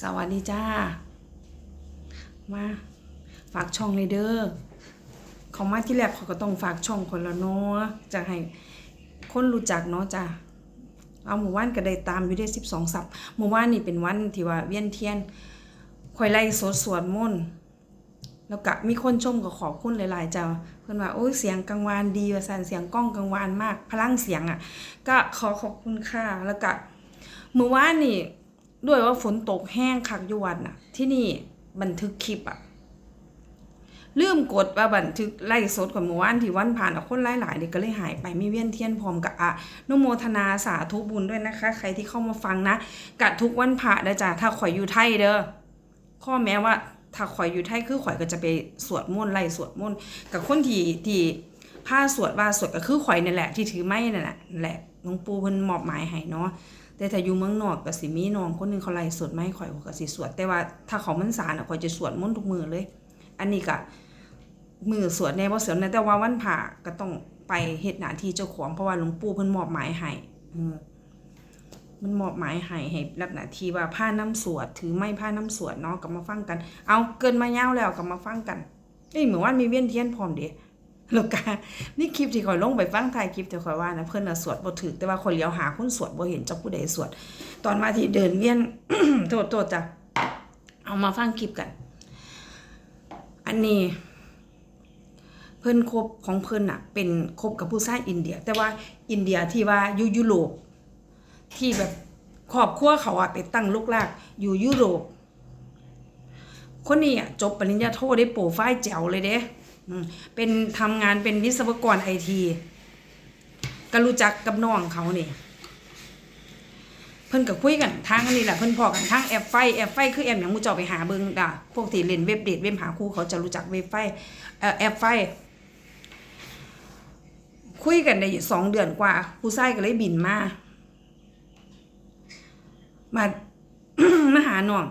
สวัสดีจ้า มาฝากช่องเลยเด้อเขามาที่แรกเขาก็ต้องฝากช่องคนละเนาะจะให้คนรู้จักเนาะจ้าเอาหมู่บ้านก็ได้ตามอยู่ได้สิบสองสับหมู่บ้านนี่เป็นวันที่ว่าเวียนเทียนคอยไล่สดสวดมนต์แล้วก็มีคนชมก็ขอบคุณหลาย ๆ จ้าเพื่อนว่าโอ้ยเสียงกังวานดีว่าสันเสียงกล้องกังวานมาก พลังเสียงอะ ก็ขอขอบคุณค่ะแล้วก็เมื่อวานนี่ ด้วยว่าฝนตกแห้งคักยวัน่ะที่นี่บันทึกคลิปอะลืมกดว่าบันทึกไล่สดของเมื่อวานที่วันผ่านคนหลายๆเด็กก็เลยหายไปไมีเวียนเทียนพร้อมกับอะนุโมทนาสาธุบุญด้วยนะคะ ใครที่เข้ามาฟังนะกะทุกวันพระนะจ๊ะถ้าข่อยอยู่ไทยเด้อข้อแม้ว่าถ้าข่อยอยู่ไทยคือข่อยก็จะไปสวดมนต์ไล่สวดมนต์กับคนที่ที่ผ้าสวดว่าสวดก็คือข่อยนั่นแหละที่ถือไม้นั่นแหละนั่นแหละหลวงปู่เพิ่นมอบหมายให้เนาะ แต่ถ้าอยู่เมืองนอกก็สิมีน้องคนนึงเขาไล่สวดไม่ข่อยก็สิสวด แต่ว่าถ้าเขามันสารอะข่อยจะสวดมนต์ทุกมือเลย อันนี้ก็มือสวดแน่บ่สวดแน่แต่ว่าวันผ่าก็ต้องไปเฮ็ดหน้าที่เจ้าของเพราะว่าหลวงปู่เพิ่นมอบหมายให้มันมอบหมายให้ให้รับหน้าที่ว่าผ้าน้ำสวด ถือไม้ผ้าน้ำสวดเนาะก็มาฟังกัน เอาเกินมายาวแล้วก็มาฟังกันเอ้ยเหมือนว่ามีเวียนเทียนพร้อมเด้ แล้วก็นี่คลิปที่ข่อยลงไปฟังถ่ายคลิปที่ข่อยว่านะเพิ่นน่ะสวดบ่ถึกแต่ว่าข่อยเลี้ยวหาคนสวดบ่เห็นเจ้าผู้ใดสวด ตอนมาที่เดินเวียนโทษโทษจ้ะเอามาฟังคลิปกัน อันนี้ เพิ่อนคบของเพิ่อนอะเป็นคบกับผู้ชายอินเดีย แต่ว่าอินเดียที่ว่าอยู่ยุโรปที่แบบครอบครัวเขาอะไปตั้งลูกลากอยู่ยุโรปคนนี้อะจบปริญญาโทได้โปรไฟล์แจ๋วเลยเด้ เป็นทำงานเป็นวิศวกรไอทีก็รู้จักกับน้องเขานี่เพิ่นก็คุยกันทางอันนี้แหละเพิ่นพอกันทางแอปไฟแอปไฟคือแอปหยังมูเจ้าไปหาเบิ่งด่าพวกที่เล่นเว็บเดทเว็บหาคู่เขาจะรู้จักเว็บไฟแอปไฟ คุยกันได้สองเดือนกว่าผู้ชายก็เลยบินมา มามาหาน้อง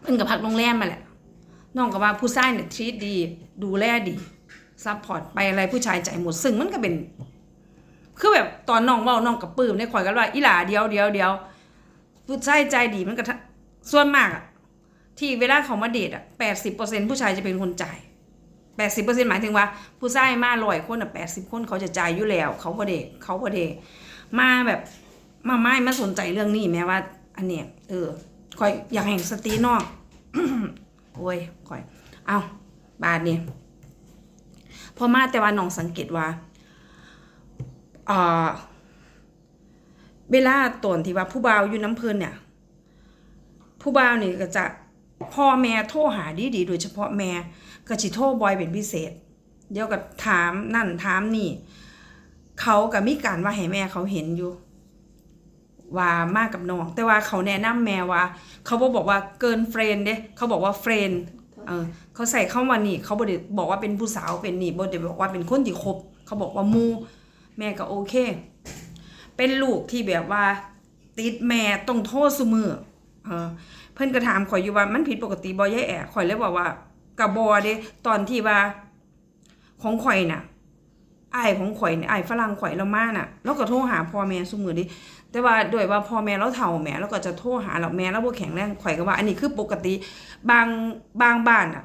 เพิ่นก็พักโรงแรมมาแหละ น้องก็ว่าผู้ชายเนี่ยทีตดี ดูแลดีซัพพอร์ตไปอะไรผู้ชายใจหมดซึ่งมันก็เป็น คือแบบตอนน้องเว่าน้องกับปื้มในข่อยกันว่าอีหลาเดียวเดียวเดียวผู้ชายใจดีมันก็ทะส่วนมากอะที่เวลาเขามาเดทอะแปดสิบเปอร์เซ็นผู้ชายจะเป็นคนจ่ายแปดสิบเปอร์เซ็นหมายถึงว่า ผู้ชายมาลอยคนอะแปดสิบคนเขาจะจ่ายอยู่แล้ว เขาพอเดทเขาพอเดทมาแบบมาไม่มาสนใจเรื่องนี้แม้ว่า อันเนี้ยเออข่อยอยากแห่งสตรีนอก โอ้ยข่อย เอาบาทนี่พอมาแต่ว่าน้องสังเกตว่าเอ่อเวลาตอนที่ว่าผู้บ่าวอยู่น้ำเพลินเนี่ย ผู้บ่าวนี่ก็จะพ่อแม่โทรหาดีดีๆโดยเฉพาะแม่ก็สิโทรบ่อยเป็นพิเศษ เดี๋ยวก็ถามนั่นถามนี่ เขาก็มีการว่าให้แม่เขาเห็นอยู่ ว่ามากกับน้อง แต่ว่าเขาแนะนำแม่ว่า เขาบ่บอกว่าเกินเฟรนเด้เขาบอกว่าเฟรนเออเขาใส่เข้ามานี่ เขาบ่ได้บอกว่าเป็นผู้สาวเป็นนี่บ่ได้บอกว่าเป็นคนที่คบเขาบอกว่ามูแม่ก็โอเค เป็นลูกที่แบบว่า ติดแม่ต้องโทษเสมอเออเพิ่นก็ถามข่อยอยู่ว่ามันผิดปกติบ่ยายแอะข่อยเลยบอกว่ากะบ่เด้ตอนที่ว่าของข่อยน่ะ ไอ้ของข่อยเนี่ยอ้ฝรั่งข่อยเรามาน่ะเราก็โทรหาพ่อแม่ซุมื้อดิแต่ว่าด้วยว่าพ่อแม่เราเฒ่าแม่เราก็จะโทรหาเราแม่เราบ่แข็งแรงข่อยก็ว่า อันนี้คือปกติบางบางบ้านอะ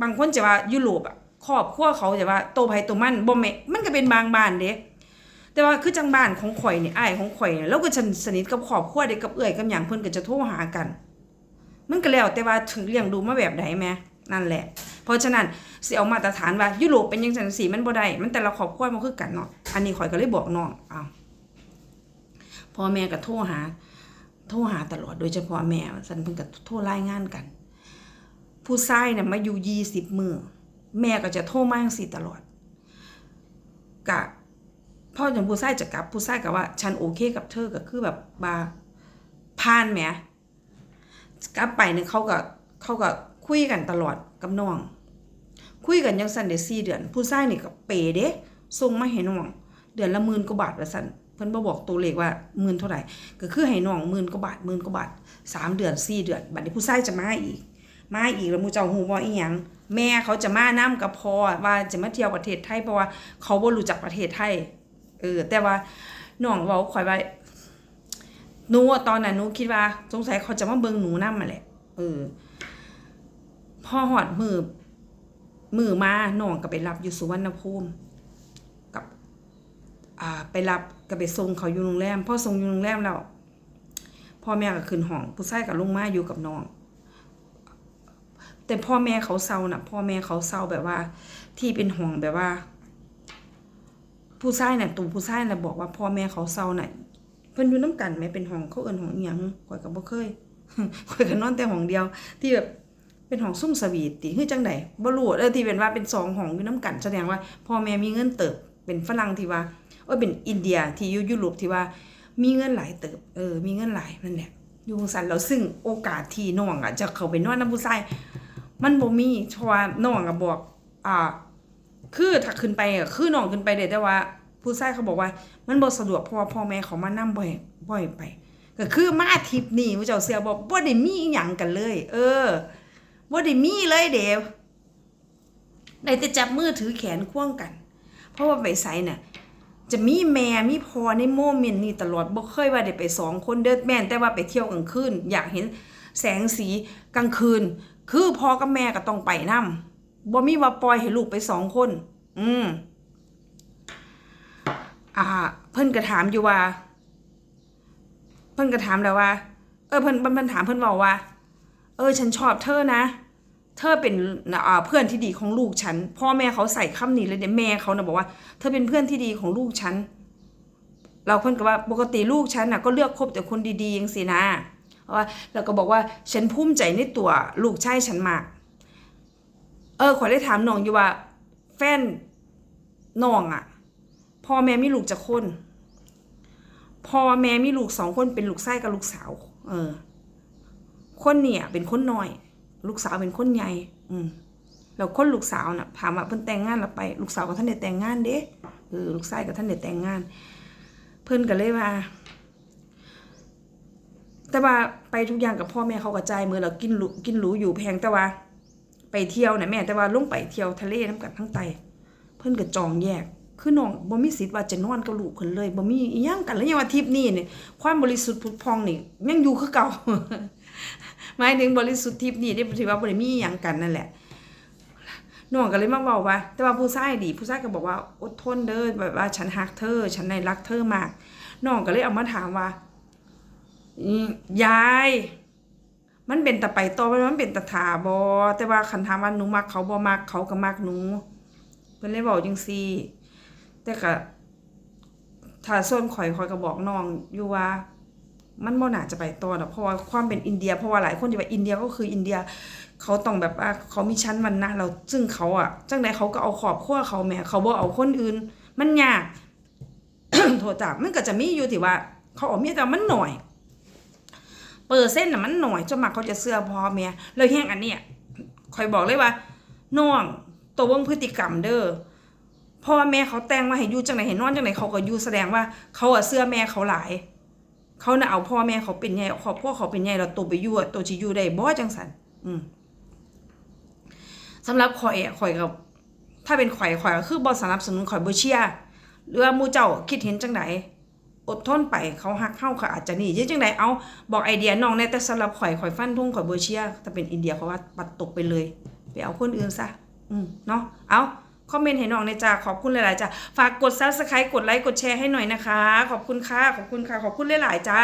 บางคนจะว่ายุโรปอะครอบครัวเขาจะว่าโตไผโตมันบ่แม่นมันก็เป็นบางบ้านเด้แต่ว่าคือจังบ้านของข่อยนี่อ้ของข่อยเนี่ยแล้วก็ฉันสนิทกับครอบครัวเด็กกับเอื้อยกับหยังเพิ่นก็จะโทรหากัน มันก็แล้วแต่ว่าถึงเลี้ยงดูมาแบบใดแม่นั่นแหละ เพราะฉะนั้นสิเอามาตรฐานว่ายุโรปเป็นจังซั่นสิมันบ่ได้มันแต่ละครอบครัวมันคือกันเนาะอันนี้ข่อยก็เลยบอกน้องอ้าวพ่อแม่ก็โทรหา โทรหาตลอดโดยเฉพาะแม่สันเพิ่นก็โทรรายงานกัน ผู้ชายเนี่ยมาอยู่20มื้อแม่ก็จะโทรมาจังซี่ตลอดกะพ่อจนผู้ชายจะกลับผู้ชายกับว่า ฉันโอเคกับเธอก็คือแบบบาผ่านแหมกลับไปเนี่ยเขาก็เขาก็คุยกันตลอดกับน้อง คุยกันยังสั่นเดี๋ยวสี่เดือน ผู้ชายนี่ก็เปเด้ส่งมาให้น้อง เดือนละหมื่นกว่าบาทละสั่นเพิ่นบ่บอกตัวเลขว่าหมื่นเท่าไหร่ ก็คือให้น้องหมื่นกว่าบาทหมื่นกว่าบาทสามเดือนสี่เดือนบัดนี้ผู้ชายจะมาอีก มาอีกแล้วมูเจ้าฮู้ว่อีหยังแม่เขาจะมานํกับพอว่าจะมาเที่ยวประเทศไทยเพราะว่าเขาบ่รู้จักประเทศไทยเออแต่ว่าน้องเว้าข่อยว่าหนูอะตอนนั้นหนูคิดว่า สงสัยเขาจะมาเบิ่งหนูนำมาแหละเออพ่อหอดมือ มือมาน้องก็ไปรับอยู่สุวรรณภูมิกับอ่าไปรับก็ไปส่งเขาอยู่โรงแรมพ่อส่งอยู่โรงแรมแล้วพ่อแม่ก็ขึ้นห้องผู้ชายก็ลงมาอยู่กับน้องแต่พ่อแม่เขาเศร้านะพ่อแม่เขาเศร้าแบบว่า ที่เป็นห่วงแบบว่า ผู้ชายน่ะตู่ผู้ชายน่ะบอกว่าพ่อแม่เขาเศร้าน่ะเพิ่นอยู่น้ำกันไหมเป็นห้องเขาเอิ้นห้องอีหยังข่อยก็บ่เคยข่อยก็นอนแต่ห้องเดียว ที่แบบ เป็นห้องซุ่มสวีทติคือจังไดบ่รู้เออที่เป็นว่าเป็นสองห้องอยู่น้ำกันแสดงว่าพ่อแม่มีเงินเติบเป็นฝรั่งที่ว่าเอ้ยเป็นอินเดียที่อยู่ยุโรปที่ว่ามีเงินหลายเติบเออมีเงินหลายนั่นแหละอยู่สันแล้วซึ่งโอกาสที่น้องอะจะเข้าไปนอนน้ำผู้ชายมันบ่มีเพราะว่าน้องอะบอกอ่าคือถ้าขึ้นไปอะคือน้องขึ้นไปเด้แต่ว่า ผู้ชายเขาบอกว่า มันบ่สะดวกเพราะว่าพ่อแม่เขามานํบ่อยบ่อยไปก็คือมาทริปนี้ผู้เจ้าเสียบอกบ่ได้มีอิหยังกันเลย เออ บ่าได้มีเลยเด้ได้แต่จับมือถือแขนควงกัน เพราะว่าไปไสน่ะจะมีแม่มีพอในโมเมนต์นี้ตลอดบ่เคยว่าได้ไปสองคนเด้อแม่นแต่ว่าไปเที่ยวกลางคืนอยากเห็นแสงสีกลางคืน คือพ่อกับแม่ก็ต้องไปนํบ่มีว่าปล่อยให้ลูกไปสองคน อืมอ่า เพิ่นก็ถามอยู่ว่า เพิ่นก็ถามแล้วว่า เออเพิ่นเพิ่นเพิ่นถามเพิ่นบอกว่า เออ ฉันชอบเธอนะ เธอเป็นเพื่อนที่ดีของลูกฉัน พ่อแม่เขาใส่คำนี้เลยเนี่ยแม่เขานะบอกว่า เธอเป็นเพื่อนที่ดีของลูกฉัน เราเพิ่นก็ว่าปกติลูกฉันน่ะก็เลือกคบแต่คนดีๆอย่างสินะว่าแล้วก็บอกว่าฉันภูมิใจในตัวลูกชายฉันมาก เออขอได้ถามน้องอยู่ว่า แฟนน้องอะ พ่อแม่มีลูกจะคน พ่อแม่มีลูกสองคนเป็นลูกชายกับลูกสาว เออ คนเนี่ยเป็นคนน้อย ลูกสาวเป็นคนใหญ่ อืมแล้วคนลูกสาวน่ะถามว่าเพิ่นแต่งงานแล้วไป ลูกสาวกับท่านได้แต่งงานเด้เออลูกชายกับท่านได้แต่งงาน เพิ่นก็เลยว่า แต่ว่าไปทุกอย่างกับพ่อแม่เขาก็จ่ายมือเรากินหรูกินหรูอยู่แพงแต่ว่า ไปเที่ยวนะแม่แต่ว่าลงไปเที่ยวทะเลน้ำกันทั้งไต เพิ่นก็จองแยกคือน้องบ่มีสิทธิ์ว่าจะนอนกับลูกเพิ่นเลยบ่มีอีหยังกันแล้วยังว่าทริปนี้นี่ความบริสุทธิ์ผุดพองนี่ยังอยู่คือเก่า หมายถึงบริสุทธิ์ทริปนี้ที่ถือว่าบ่ได้มีอีหยังกันนั่นแหละน้องก็เลยมาเว้าว่า แต่ว่าผู้ชายดีผู้ชายก็บอกว่าอดทนเด้อแบบว่าฉันฮักเธอ ฉันในรักเธอมากน้องก็เลยเอามาถามว่ายาย มันเป็นตะไปต่อไปมันเป็นตะถาบอแต่ว่าคันถามว่าหนูมักเขาบ่มักเขาก็มักหนูเพิ่นเลยบอกจังซี่แต่ก็ถ้าส่วนข่อยข่อยก็บอกน้องอยู่ว่า มันบ่น่าจะไปต่อดอกเพราะว่าความเป็นอินเดีย เพราะว่าหลายคนที่ว่าอินเดียก็คืออินเดีย เขาต้องแบบว่าเขามีชั้นวรรณะเราซึ่งเขาอะจังใดเขาก็เอาขอบขั้วเขาแหม่เขาบ่เอาคนอื่น มันยากโทษจ้ามันก็จะมีอยู่ที่ว่า เขาเอาเมียแต่มันหน่อยเปอร์เซ็นต์น่ะมันหน่อยจนมากเขาจะเสื้อพอเมียเลยแห้งอันเนี้ยคอยบอกเลยว่าน้องตัวเบ่งพฤติกรรมเด้อพ่อแม่เขาแต่งมาให้อยู่จังไหนให้นอนจังไหนเขาก็อยู่แสดงว่าเขาอะเสื้อแม่เขาหลาย เขาน่ะเอาพ่อแม่เขาเป็นใหญ่ครอบครัวเขาเป็นใหญ่แล้วตัวไปยู่อะตัวสิยู่ได้บ่จังสันอืมสำหรับข่อยอะข่อยกับถ้าเป็นข่อยข่อยก็คือบ่สนับสนุนข่อยบ่เชียร์หรือว่ามู่เจ้าคิดเห็นจังไดอดทนไปเขาฮักเข้าเขาอาจจะหนีจังไดเอาบอกไอเดียน้องแน่แต่สำหรับข่อยข่อยฟันทุ่งข่อยบ่เชียร์ถ้าเป็นอินเดียเขาว่าปัดตกไปเลย ไปเอาคนอื่นซะอืมเนาะเอา คอมเมนต์ให้น้องในจ้าขอบคุณหลาย ๆ จ้าฝากกด Subscribe กดไลค์กดแชร์ให้หน่อยนะคะ ขอบคุณค่ะ ขอบคุณค่ะ ขอบคุณหลาย ๆ จ้า